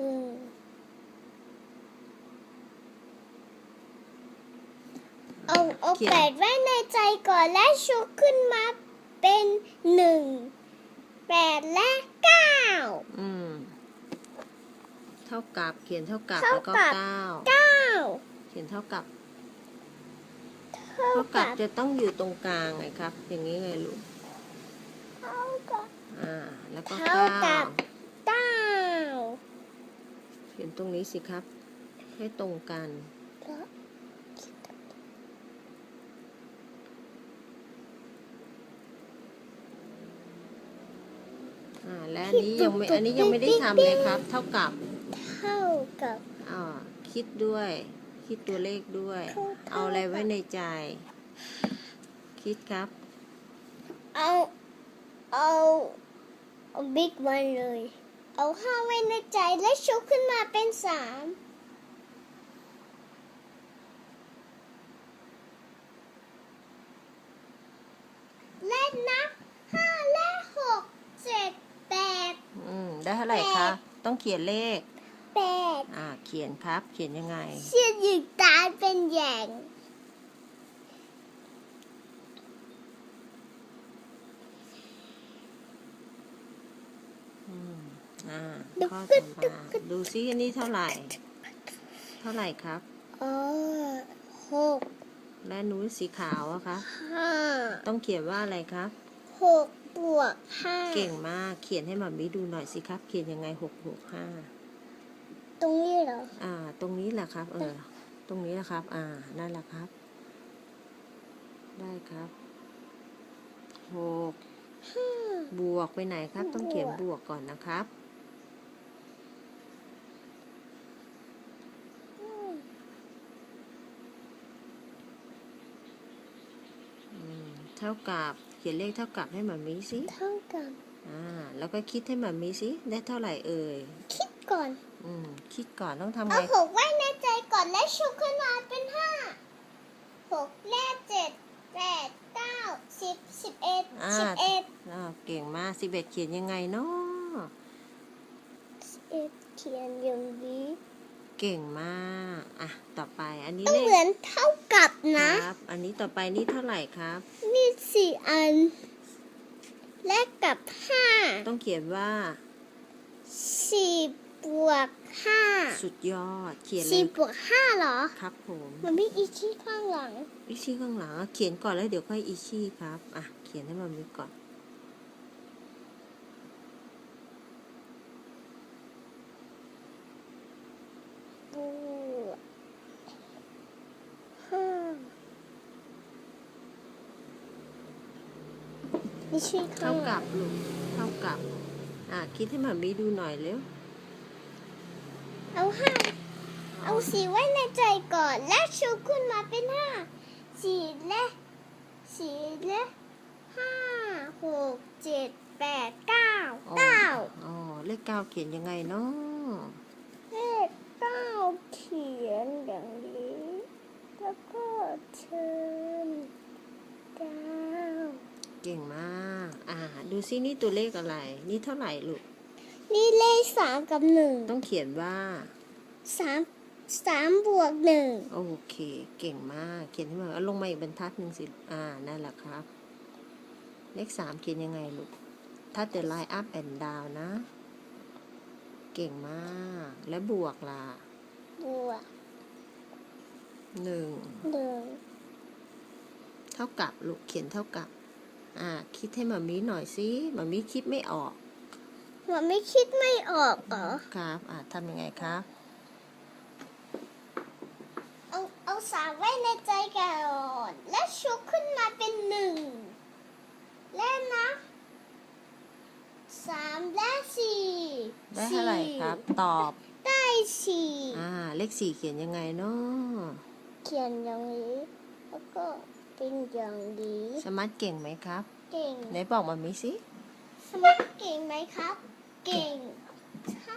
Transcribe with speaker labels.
Speaker 1: อืมเอาเอา
Speaker 2: เขียน
Speaker 1: แปดไว้ในใจก่อนและชุกขึ้นมาเป็นหนึ่งแปดและเก้า
Speaker 2: อืม เท่ากับเขียนเท่ากับ
Speaker 1: เท่า
Speaker 2: แล้วก็
Speaker 1: กับ
Speaker 2: เก้า
Speaker 1: เก้า
Speaker 2: เขียนเท่ากับ
Speaker 1: เท่า
Speaker 2: เท่ากั
Speaker 1: กั
Speaker 2: บบจะต้องอยู่ตรงกลางไงครับ อย่างนี้ไงลูก
Speaker 1: เท่ากับ
Speaker 2: อ่า แล้วก็
Speaker 1: เท่า
Speaker 2: เก้า
Speaker 1: กับ เก้า
Speaker 2: เขียน ตรงนี้สิครับ ให้ตรงกัน อ่า และอันนี้ยังไม่อันนี้ยังไม่ได้ทำเลยครับ เท่ากับ
Speaker 1: เท่ากับ
Speaker 2: อ่าคิดด้วย คิดตัวเลขด้วย
Speaker 1: เท่า
Speaker 2: เอาอะไรไว้ในใจ คิดครับ
Speaker 1: เอา เอา เอาบิ๊กวันเลย เอาห้าไว้ในใจและชุกขึ้นมาเป็นสามและนับห้าและหกเจ็ดแปด
Speaker 2: อืม ได้เท่าไหร่ครับต้องเขียนเลข
Speaker 1: แปด
Speaker 2: อ่า เขียนครับ เขียนยังไง
Speaker 1: เสียหยิงตายเป็นแยง
Speaker 2: อ่า
Speaker 1: ดุ
Speaker 2: ข้อก
Speaker 1: กึ
Speaker 2: ต่
Speaker 1: ด
Speaker 2: อ
Speaker 1: ดุก
Speaker 2: มากึ
Speaker 1: ด
Speaker 2: ดูซิอันนี้เท่าไหร่ เท่าไหร่ครับ
Speaker 1: อ๋อหก
Speaker 2: และนู้นสีขาวอะคะ
Speaker 1: ห้า
Speaker 2: ต้องเขียนว่าอะไรครับ
Speaker 1: หกบวกห้า
Speaker 2: เก่งมากเขียนให้หมามิดูหน่อยสิครับ เขียนยังไงหกหกห้า
Speaker 1: ตรงนี้เหรอ
Speaker 2: อ่า ตรงนี้แหละครับ เออ ตรงนี้แหละครับ อ่า นั่นแหละครับ ได้ครับหก
Speaker 1: ห้า
Speaker 2: บวกไปไหนครับ ต้องเขียน
Speaker 1: บวก
Speaker 2: บวกก่อนนะครับ อืม เท่ากับ เขียนเลขเท่ากับให้หมามิสิ
Speaker 1: เท่ากับ
Speaker 2: อ่าแล้วก็คิดให้หมามิสิได้เท่าไหร่เอ่ย
Speaker 1: คิดก่อน
Speaker 2: อืมคิดก่อนต้องทำ
Speaker 1: เอา
Speaker 2: ไง
Speaker 1: หกไว้ในใจก่อนและชุกขึ้นมาเป็นห้าหกแลกเจ็ดแปดเก้าสิบสิบเอ็ด
Speaker 2: อ่า
Speaker 1: สิบเอ็ด
Speaker 2: อ่าเก่งมากสิบเอ็ดเขียนยังไงเนาะ
Speaker 1: สิบเอ็ดเขียนอย่างนี้
Speaker 2: เก่งมาก อะ ต่อไป อันนี้
Speaker 1: ต้อง
Speaker 2: เล
Speaker 1: เหมื
Speaker 2: ข
Speaker 1: อนเท่ากับนะ
Speaker 2: ครับ อันนี้ต่อไปนี่เท่าไหร่ครับ
Speaker 1: นี่สี่อัน แลกกับห้า
Speaker 2: ต้องเขียนว่า
Speaker 1: สี่บวกห้า
Speaker 2: สุดยอด เขียนเล
Speaker 1: สี่
Speaker 2: ย
Speaker 1: บวกห้าเหรอ
Speaker 2: ครับผม
Speaker 1: มันไม่อีชี่ข้างหลัง
Speaker 2: อิชี่ข้างหลังอะเขียนก่อนแล้วเดี๋ยวค่อยอิชี่ครับ อะ เขียนให้มันมีก่อน
Speaker 1: บวกห้า อีชี่ข้า
Speaker 2: เท่าง
Speaker 1: หลั
Speaker 2: กับ
Speaker 1: ง
Speaker 2: ลูกเท่ากับ อะคิดให้มันมีดูหน่อยเร็ว
Speaker 1: เอาห้าเอาสี่ไว้ในใจก่อน และชูขึ้นมาเป็นห้าสี่และสี่และห้าหกเจ็ดแปดเก้า
Speaker 2: อ๋อ
Speaker 1: เก้า
Speaker 2: อ๋อเลขเก้าเขียนยังไงเนาะ
Speaker 1: เลขเก้าเขียนอย่างนี้แล้วก็เชิญเก้า
Speaker 2: เก่งมากอ่าดูซินี่ตัวเลขอะไร นี่เท่าไหร่ลูก
Speaker 1: นี่เลขสามกับหนึ่ง
Speaker 2: ต้องเขียนว่า
Speaker 1: สามสามบวกหนึ่ง
Speaker 2: โอเค เก่งมาก เขียนให้มันเอาลงมาอีกบรรทัดหนึ่งสิอ่านั่นแหละครับ เลขสามเขียนยังไงลูกถ้าเด line up and down นะ เก่งมาก และบวกล่ะ
Speaker 1: บวก
Speaker 2: หนึ่ง
Speaker 1: หนึ่ง
Speaker 2: เท่ากับลูกเขียนเท่ากับ อ่า คิดให้มามีหน่อยสิมามีคิดไม่ออก
Speaker 1: มันไม่คิดไม่ออกเหรอ
Speaker 2: ครับ อ่าทำยังไงครับ
Speaker 1: เอาเอาสามไว้ในใจก่อนและชุกขึ้นมาเป็นหนึ่ง และนะสามและสี่
Speaker 2: ได้เท่าไหร่ครับ ตอบ
Speaker 1: ได้สี่
Speaker 2: อ่า เลขสี่เขียนยังไงเนาะ
Speaker 1: เขียนอย่างนี้แล้วก็ เป็นอย่างนี้
Speaker 2: สมัตเก่งไหมครับ
Speaker 1: เก่ง
Speaker 2: ไหนบอกมามีสิ
Speaker 1: สมัครเก่งไหมครับ เก่งเท่า